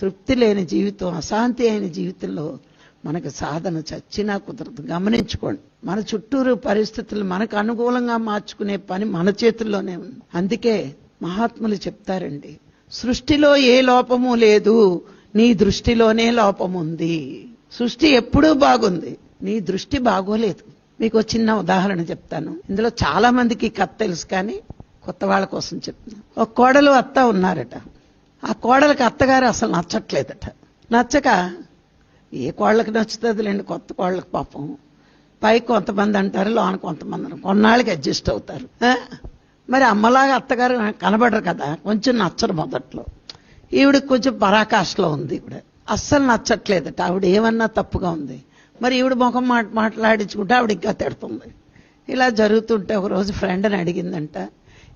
తృప్తి లేని జీవితం అశాంతి అయిన జీవితంలో మనకు సాధన చచ్చినా కుదరదు. గమనించుకోండి. మన చుట్టూరు పరిస్థితులు మనకు అనుకూలంగా మార్చుకునే పని మన చేతుల్లోనే ఉంది. అందుకే మహాత్ములు చెప్తారండి సృష్టిలో ఏ లోపము లేదు నీ దృష్టిలోనే లోపం ఉంది. సృష్టి ఎప్పుడూ బాగుంది నీ దృష్టి బాగోలేదు. మీకు చిన్న ఉదాహరణ చెప్తాను. ఇందులో చాలా మందికి కథ తెలుసు కానీ కొత్త వాళ్ళ కోసం చెప్తున్నాను ఒక కోడలు అత్త ఉన్నారట. ఆ కోడలకి అత్తగారు అసలు నచ్చట్లేదట. నచ్చక ఏ కోళ్ళకి నచ్చుతుందిలేండి కొత్త కోళ్ళకి పాపం. పై కొంతమంది అంటారు లోన కొంతమంది కొన్నాళ్ళకి అడ్జస్ట్ అవుతారు. మరి అమ్మలాగా అత్తగారు కనబడరు కదా కొంచెం నచ్చరు మొదట్లో. ఈవిడికి కొంచెం పరాకాష్లో ఉంది ఈవిడ. అస్సలు నచ్చట్లేదట. ఆవిడ ఏమన్నా తప్పుగా ఉంది. మరి ఈవిడ ముఖం మాట మాట్లాడించుకుంటే ఆవిడ ఇంకా తిడుతుంది. ఇలా జరుగుతుంటే ఒకరోజు ఫ్రెండ్ని అడిగిందంట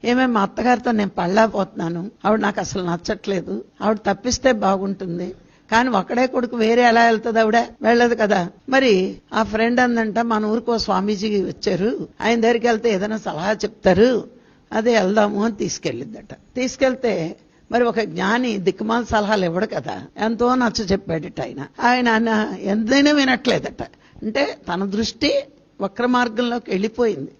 ఏమే మా అత్తగారితో నేను పళ్ళాపోతున్నాను ఆవిడ నాకు అసలు నచ్చట్లేదు. ఆవిడ తప్పిస్తే బాగుంటుంది. కానీ ఒక్కడే కొడుకు వేరే ఎలా వెళ్తుంది ఆవిడ? వెళ్ళదు కదా. మరి ఆ ఫ్రెండ్ అందంట మన ఊరికో స్వామీజీకి స్వామీజీ వచ్చారు. ఆయన దగ్గరికి వెళ్తే ఏదైనా సలహా చెప్తారు. అదే వెళ్దాము అని తీసుకెళ్ళిందట. తీసుకెళ్తే మరి ఒక జ్ఞాని దిక్కుమాల సలహాలు ఇవ్వడు కదా. ఎంతో నచ్చ చెప్పాడట ఆయన. ఆయన ఆయన ఎంతైనా వినట్లేదట. అంటే తన దృష్టి వక్ర మార్గంలోకి వెళ్ళిపోయింది.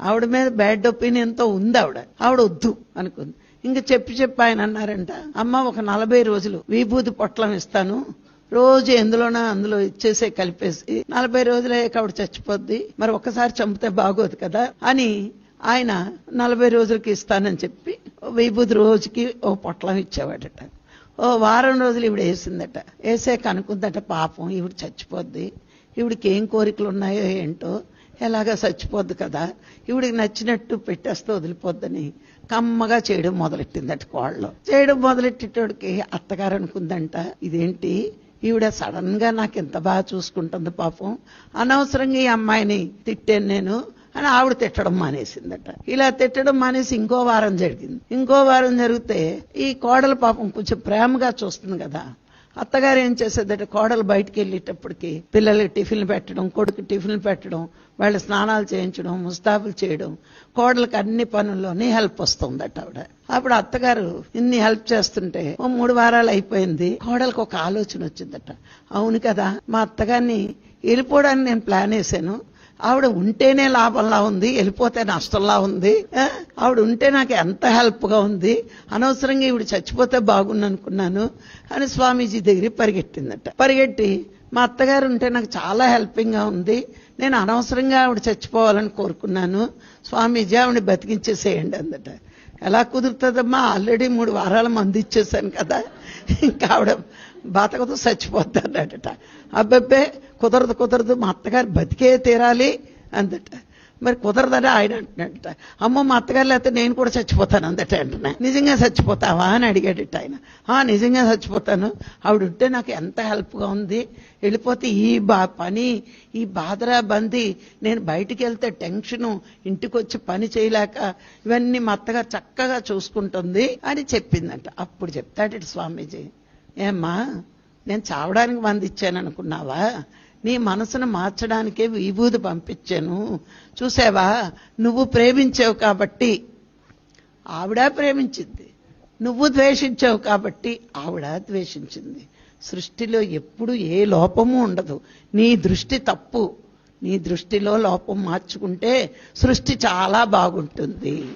ఆవిడ మీద బ్యాడ్ ఒపీనియన్తో ఉంది ఆవిడ. ఆవిడ వద్దు అనుకుంది. ఇంకా చెప్పి చెప్పి ఆయన అన్నారంట అమ్మ ఒక నలభై రోజులు విభూతి పొట్లం ఇస్తాను. రోజు ఎందులోనా అందులో ఇచ్చేసే కలిపేసి నలభై రోజులే ఆవిడ చచ్చిపోద్ది. మరి ఒక్కసారి చంపితే బాగోదు కదా అని ఆయన నలభై రోజులకి ఇస్తానని చెప్పి విభూతి రోజుకి ఓ పొట్లం ఇచ్చేవాడట. ఓ వారం రోజులు ఈవిడ వేసిందట. వేసాక అనుకుందట పాపం ఈవిడ చచ్చిపోద్ది. ఈవిడికి ఏం కోరికలు ఉన్నాయో ఏంటో ఎలాగా చచ్చిపోద్ది కదా? ఈవిడికి నచ్చినట్టు పెట్టేస్తే వదిలిపోద్దని కమ్మగా చేయడం మొదలెట్టిందట కోళ్ళు. చేయడం మొదలెట్టేటోడికి అత్తగారు అనుకుందంట ఇదేంటి? ఈవిడ సడన్గా నాకు ఎంత బాగా చూసుకుంటుంది పాపం. అనవసరంగా ఈ అమ్మాయిని తిట్టాను నేను అని ఆవిడ తిట్టడం మానేసిందట. ఇలా తిట్టడం మానేసి ఇంకో వారం జరిగింది. ఇంకో వారం జరిగితే ఈ కోడలు పాపం కొంచెం ప్రేమగా చూస్తుంది కదా. అత్తగారు ఏం చేసేదంటే కోడలు బయటికి వెళ్ళేటప్పటికి పిల్లలకి టిఫిన్లు పెట్టడం కొడుకు టిఫిన్లు పెట్టడం వాళ్ళ స్నానాలు చేయించడం ముస్తాబులు చేయడం కోడలకు అన్ని పనుల్లోనే హెల్ప్ వస్తుందట ఆవిడ. అప్పుడు అత్తగారు ఇన్ని హెల్ప్ చేస్తుంటే ఓ మూడు వారాలు అయిపోయింది. కోడలకు ఒక ఆలోచన వచ్చిందట. అవును కదా మా అత్తగారిని వెళ్ళిపోవడానికి నేను ప్లాన్ వేసాను ఆవిడ ఉంటేనే లాభంలా ఉంది వెళ్ళిపోతే నష్టంలా ఉంది. ఆవిడ ఉంటే నాకు ఎంత హెల్ప్గా ఉంది. అనవసరంగా ఈవిడ చచ్చిపోతే బాగుంది అనుకున్నాను అని స్వామీజీ దగ్గరికి పరిగెట్టిందట. పరిగెట్టి మా అత్తగారు ఉంటే నాకు చాలా హెల్పింగ్గా ఉంది. నేను అనవసరంగా ఆవిడ చచ్చిపోవాలని కోరుకున్నాను. స్వామీజీ ఆవిడ బతికించేసేయండి అందట. ఎలా కుదురుతుందమ్మా? ఆల్రెడీ మూడు వారాల మంది ఇచ్చేసాను కదా. ఇంకా ఆవిడ బతకదు చచ్చిపోద్ది అన్నాడట అబ్బబ్బే కుదరదు కుదరదు మా అత్తగారు బతికే తీరాలి అందట. మరి కుదరదని ఆయన అంటున్నాడట. అమ్మ మా అత్తగారు లేకపోతే నేను కూడా చచ్చిపోతాను అందట అంటున్నా. నిజంగా చచ్చిపోతావా అని అడిగాడట ఆయన. ఆ నిజంగా చచ్చిపోతాను. ఆవిడ ఉంటే నాకు ఎంత హెల్ప్గా ఉంది. వెళ్ళిపోతే ఈ బా పని ఈ బాధరా బంది నేను బయటికి వెళ్తే టెన్షను ఇంటికి వచ్చి పని చేయలేక ఇవన్నీ మా అత్తగారు చక్కగా చూసుకుంటుంది అని చెప్పిందంట. అప్పుడు చెప్తాడు స్వామీజీ. ఏమ్మా నేను చావడానికి మంది ఇచ్చాను అనుకున్నావా? నీ మనసును మార్చడానికే విభూతి పంపించాను. చూసావా? నువ్వు ప్రేమించావు కాబట్టి ఆవిడ ప్రేమించింది. నువ్వు ద్వేషించావు కాబట్టి ఆవిడ ద్వేషించింది. సృష్టిలో ఎప్పుడు ఏ లోపము ఉండదు. నీ దృష్టి తప్పు. నీ దృష్టిలో లోపం మార్చుకుంటే సృష్టి చాలా బాగుంటుంది.